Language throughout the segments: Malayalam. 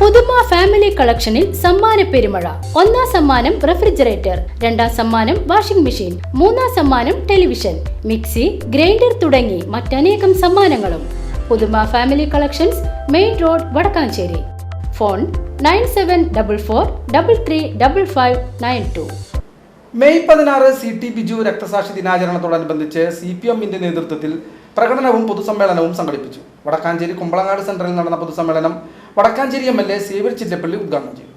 പുതുമ ഫാമിലി കളക്ഷനിൽ സമ്മാന പെരുമഴ. ഒന്നാം സമ്മാനം റെഫ്രിജറേറ്റർ രണ്ടാം സമ്മാനം വാഷിംഗ് മെഷീൻ മൂന്നാം സമ്മാനം ടെലിവിഷൻ മിക്സി ഗ്രൈൻഡർ തുടങ്ങി മറ്റനേകം സമ്മാനങ്ങളും. Puthuma family collections main road Vadakkanchery. Phone nine seven double four double three double five nine two. May പതിനാറ് സി ടി ബിജു രക്തസാക്ഷി ദിനാചരണത്തോടനുബന്ധിച്ച് സി പി എമ്മിന്റെ നേതൃത്വത്തിൽ പ്രകടനവും പൊതുസമ്മേളനവും സംഘടിപ്പിച്ചു. വടക്കാഞ്ചേരി കുമ്പളങ്ങാട് സെന്ററിൽ നടന്ന പൊതുസമ്മേളനം Vadakkanchery M L A Xavier Chittappally ഉദ്ഘാടനം ചെയ്തു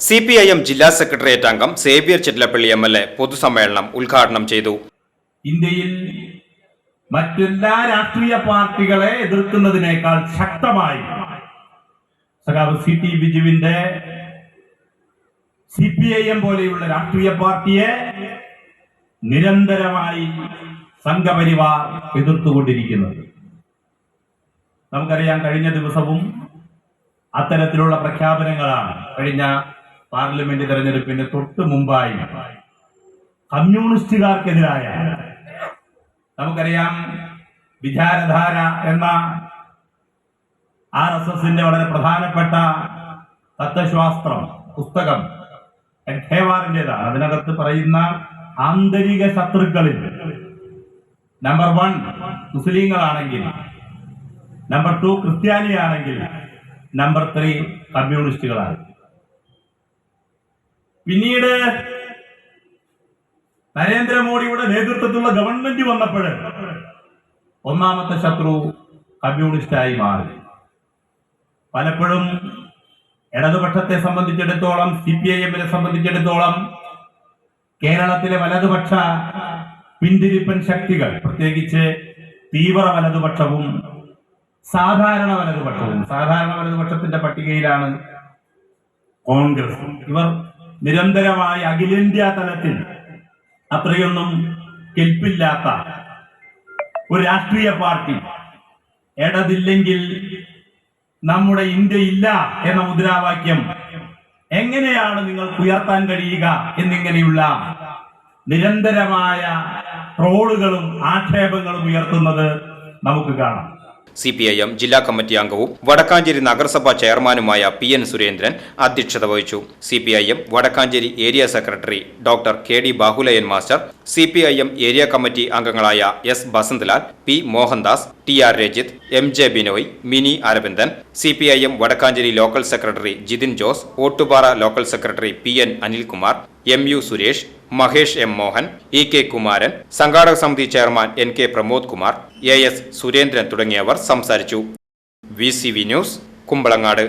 സി പി ഐ എം ജില്ലാ സെക്രട്ടേറിയറ്റ് അംഗം Xavier Chittalappally M L A പൊതുസമ്മേളനം ഉദ്ഘാടനം ചെയ്തു. ഇന്ത്യയിൽ മറ്റെല്ലാ രാഷ്ട്രീയ പാർട്ടികളെ എതിർക്കുന്നതിനേക്കാൾ ശക്തമായി സഖാവ് സി ടി ബിജുവിന്റെ സി പി ഐ എം പോലെയുള്ള രാഷ്ട്രീയ പാർട്ടിയെ നിരന്തരമായി സംഘപരിവാർ എതിർത്തുകൊണ്ടിരിക്കുന്നത്. നമുക്കറിയാം കഴിഞ്ഞ ദിവസവും അത്തരത്തിലുള്ള പ്രഖ്യാപനങ്ങളാണ് കഴിഞ്ഞ പാർലമെന്റ് തെരഞ്ഞെടുപ്പിന് തൊട്ട് മുമ്പായി കമ്മ്യൂണിസ്റ്റുകാർക്കെതിരായ നമുക്കറിയാം വിചാരധാര എന്ന ആർ എസ് എസിന്റെ വളരെ പ്രധാനപ്പെട്ട തത്വശാസ്ത്രം പുസ്തകം ഹേവാറിന്റെതാണ് അതിനകത്ത് പറയുന്ന ആന്തരിക ശത്രുക്കളിൽ. നമ്പർ വൺ മുസ്ലിങ്ങളാണെങ്കിൽ. നമ്പർ ടു ക്രിസ്ത്യാനിയാണെങ്കിൽ. നമ്പർ ത്രീ കമ്മ്യൂണിസ്റ്റുകളാണ്. പിന്നീട് നരേന്ദ്രമോദിയുടെ നേതൃത്വത്തിലുള്ള ഗവൺമെന്റ് വന്നപ്പോൾ ഒന്നാമത്തെ ശത്രു കമ്മ്യൂണിസ്റ്റായി മാറി. പലപ്പോഴും ഇടതുപക്ഷത്തെ സംബന്ധിച്ചിടത്തോളം സി പി ഐ എമ്മിനെ സംബന്ധിച്ചിടത്തോളം കേരളത്തിലെ വലതുപക്ഷ പിന്തിരിപ്പൻ ശക്തികൾ പ്രത്യേകിച്ച് തീവ്ര വലതുപക്ഷവും സാധാരണ വലതുപക്ഷവും സാധാരണ വലതുപക്ഷത്തിന്റെ പട്ടികയിലാണ് കോൺഗ്രസ്. ഇവർ നിരന്തരമായി അഖിലേന്ത്യാ തലത്തിൽ അത്രയൊന്നും കെൽപ്പില്ലാത്ത ഒരു രാഷ്ട്രീയ പാർട്ടി ഇടതില്ലെങ്കിൽ നമ്മുടെ ഇന്ത്യ ഇല്ല എന്ന മുദ്രാവാക്യം എങ്ങനെയാണ് നിങ്ങൾക്ക് ഉയർത്താൻ കഴിയുക എന്നിങ്ങനെയുള്ള നിരന്തരമായ ട്രോളുകളും ആക്ഷേപങ്ങളും ഉയർത്തുന്നത് നമുക്ക് കാണാം. സി പി ഐ എം ജില്ലാ കമ്മിറ്റി അംഗവും വടക്കാഞ്ചേരി നഗരസഭാ ചെയർമാനുമായ പി എൻ സുരേന്ദ്രൻ അധ്യക്ഷത വഹിച്ചു. C P I M Vadakkanchery area secretary doctor K D Bahuleyan master C P I M area committee അംഗങ്ങളായ S Basanthlal P Mohandas T R Rajith M J Binoy Mini Aravindan C P I M Vadakkanchery local secretary Jithin Jose Ottupara local secretary P N Anilkumar M U Suresh Mahesh M Mohan E K Kumaran സംഘാടക സമിതി chairman N K Pramod Kumar A S Surendran തുടങ്ങിയവർ സംസാരിച്ചു. V C V news Kumbalangad.